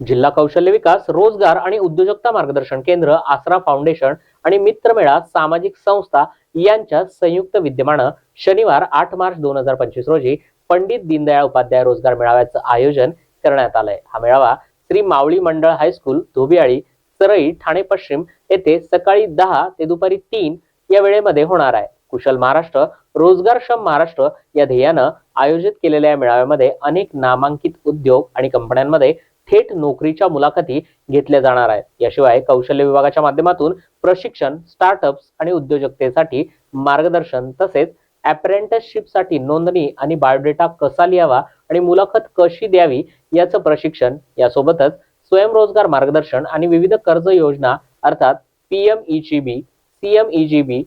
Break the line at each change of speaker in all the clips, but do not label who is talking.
जिल्हा कौशल्य विकास रोजगार आणि उद्योजकता मार्गदर्शन केंद्र आसरा फाउंडेशन आणि मित्रमेळा सामाजिक संस्था यांच्या संयुक्त विद्यमानं शनिवार आठ मार्च दोन हजार पंचवीस रोजी पंडित दीनदयाळ उपाध्याय रोजगार मेळाव्याचं आयोजन करण्यात आलंय. हा मेळावा श्री मावळी मंडळ हायस्कूल धोबियाळी सरई ठाणे पश्चिम येथे सकाळी दहा ते दुपारी तीन या वेळेमध्ये होणार आहे. कुशल महाराष्ट्र रोजगारक्षम महाराष्ट्र या ध्येयानं आयोजित केलेल्या या मेळाव्यामध्ये अनेक नामांकित उद्योग आणि कंपन्यांमध्ये थेट नोकरीच्या मुलाखती घेतल्या जाणार आहेत. याशिवाय कौशल्य विभागाच्या माध्यमातून प्रशिक्षण स्टार्टअप्स आणि उद्योजकतेसाठी मार्गदर्शन तसेच अप्रेंटिसशिपसाठी नोंदणी आणि बायोडेटा कसा लिहावा आणि मुलाखत कशी द्यावी याचं प्रशिक्षण यासोबतच स्वयंरोजगार मार्गदर्शन आणि विविध कर्ज योजना अर्थात पीएम ईजीबी सीएम ईजीबी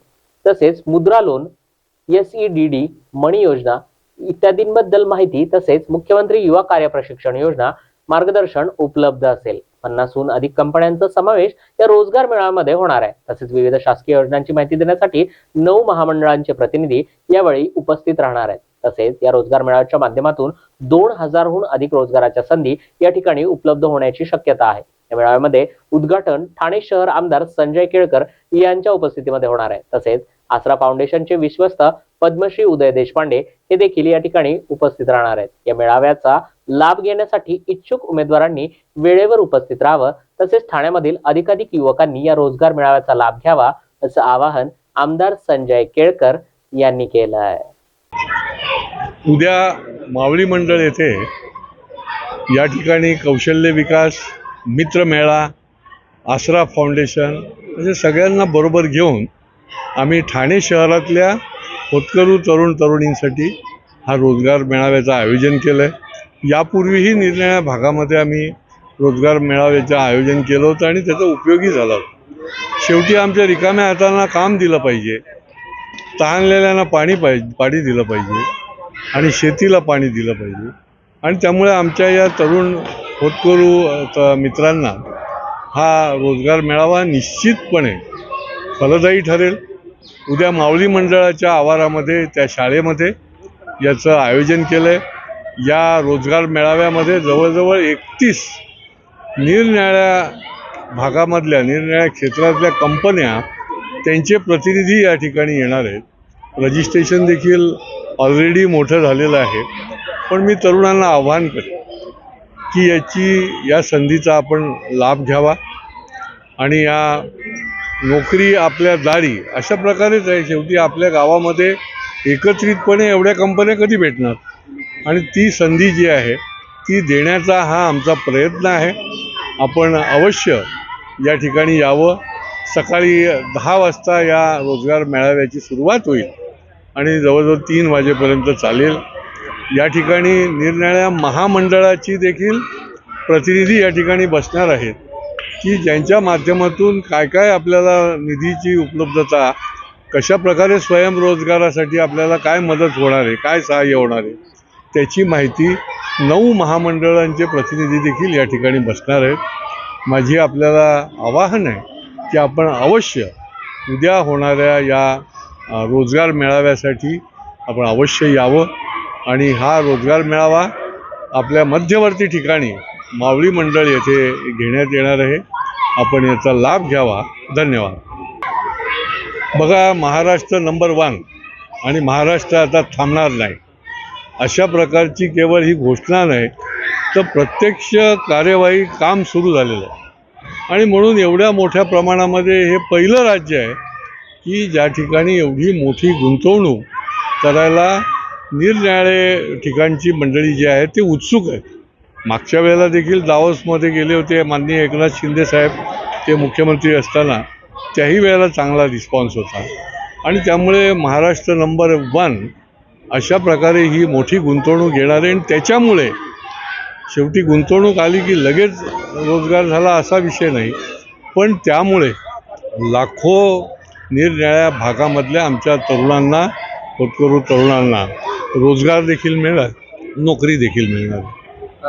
तसेच Mudra loan S E D D money योजना इत्यादींबद्दल माहिती तसेच मुख्यमंत्री युवा कार्य प्रशिक्षण योजना मार्गदर्शन उपलब्ध असेल. पन्नासहून अधिक कंपन्यांचा समावेश या रोजगार मेळाव्यामध्ये होणार आहे. तसेच विविध शासकीय योजनांची माहिती देण्यासाठी नऊ महामंडळांचे प्रतिनिधी यावेळी उपस्थित राहणार आहेत. तसेच या रोजगार मेळाव्याच्या माध्यमातून दोन हजारहून अधिक रोजगाराच्या संधी या ठिकाणी उपलब्ध होण्याची शक्यता आहे. या मेळाव्यामध्ये उद्घाटन ठाणे शहर आमदार संजय केळकर यांच्या उपस्थितीमध्ये होणार आहे. तसेच आसरा फाउंडेशनचे विश्वस्त पद्मश्री उदय देशपांडे हे देखील या ठिकाणी उपस्थित राहणार आहेत. या मेळाव्याचा लाभ घेण्यासाठी इच्छुक उमेदवारांनी वेळेवर उपस्थित राहावं तसेच ठाण्यामधील अधिकाधिक युवकांनी या रोजगार मेळाव्याचा लाभ घ्यावा असं आवाहन आमदार संजय केळकर यांनी केलं आहे.
उद्या मावळी मंडळ येथे या ठिकाणी कौशल्य विकास मित्रमेळा आसरा फाउंडेशन म्हणजे सगळ्यांना बरोबर घेऊन आम्ही ठाणे शहरातल्या होतकरू तरुण तरुणींसाठी हा रोजगार मेळाव्याचं आयोजन केलं आहे. यापूर्वीही निर्णया भागामध्ये आम्ही रोजगार मेळाव्याचं आयोजन केलं होतं आणि त्याचा उपयोगी झाला होता. शेवटी आमच्या रिकाम्या हातांना काम दिलं पाहिजे तहानलेल्यांना पाणी पाहिजे पाणी दिलं पाहिजे आणि शेतीला पाणी दिलं पाहिजे. आणि त्यामुळे आमच्या या तरुण होतकरू मित्रांना हा रोजगार मेळावा निश्चितपणे फलदायी ठरेल. उद्या माऊली मंडळाच्या आवारामध्ये त्या शाळेमध्ये याचं आयोजन केलं आहे या रोजगार मेळाव्यामध्ये जवळजवळ एकतीस निरनिळ्या भागामधल्या निरनिळ्या क्षेत्रातल्या कंपन्या त्यांचे प्रतिनिधी या ठिकाणी येणार आहेत. रजिस्ट्रेशन देखील ऑलरेडी मोठं झालेलं आहे. पण मी तरुणांना आव्हान करेन की याची या संधीचा आपण लाभ घ्यावा आणि या नोकरी आपल्या दारी अशा प्रकारेच आहे. शेवटी आपल्या गावामध्ये एकत्रितपणे एवढ्या कंपन्या कधी भेटणार? आणि ती संधी जी आहे ती देण्याचा हा आमचा प्रयत्न आहे. आपण अवश्य या ठिकाणी यावं. सकाळी दहा वाजता या रोजगार मेळाव्याची सुरुवात होईल आणि जवळजवळ तीन वाजेपर्यंत चालेल. या ठिकाणी निरनिळ्या महामंडळाची देखील प्रतिनिधी या ठिकाणी बसणार आहेत. की ज्यांच्या माध्यमातून काय काय आपल्याला निधीची उपलब्धता कशा प्रकारे स्वयंरोजगारासाठी आपल्याला काय मदत होणार आहे काय सहाय्य होणार आहे त्याची माहिती नऊ महामंडळांचे प्रतिनिधी देखील या ठिकाणी बसणार आहेत. माझी आपल्याला आवाहन आहे की आपण अवश्य उद्या होणाऱ्या या रोजगार मेळाव्यासाठी आपण अवश्य यावं आणि हा रोजगार मेळावा आपल्या मध्यवर्ती ठिकाणी मावळी मंडळ येथे घेण्यात येणार आहे. आपण याचा लाभ घ्यावा. धन्यवाद. बघा महाराष्ट्र नंबर वन आणि महाराष्ट्र आता थांबणार नाही. अशा प्रकारची केवळ ही घोषणा नाही तर प्रत्यक्ष कार्यवाही काम सुरू झालेलं आहे. आणि म्हणून एवढ्या मोठ्या प्रमाणामध्ये हे पहिलं राज्य आहे की ज्या ठिकाणी एवढी मोठी गुंतवणूक करायला निरनिराळे ठिकाणची मंडळी जी आहे ते उत्सुक आहे. मागच्या वेळेला देखील दावोसमध्ये गेले होते माननीय एकनाथ शिंदे साहेब ते मुख्यमंत्री असताना त्याही वेळेला चांगला रिस्पॉन्स होता. आणि त्यामुळे महाराष्ट्र नंबर वन अशा प्रकारे ही मोठी गुंतवणूक येणार आहे. आणि त्याच्यामुळे शेवटी गुंतवणूक आली की लगेच रोजगार झाला असा विषय नाही. पण त्यामुळे लाखो निरनिळ्या भागामधल्या आमच्या तरुणांना होतकरू तरुणांना रोजगार देखील मिळणार नोकरी देखील मिळणार.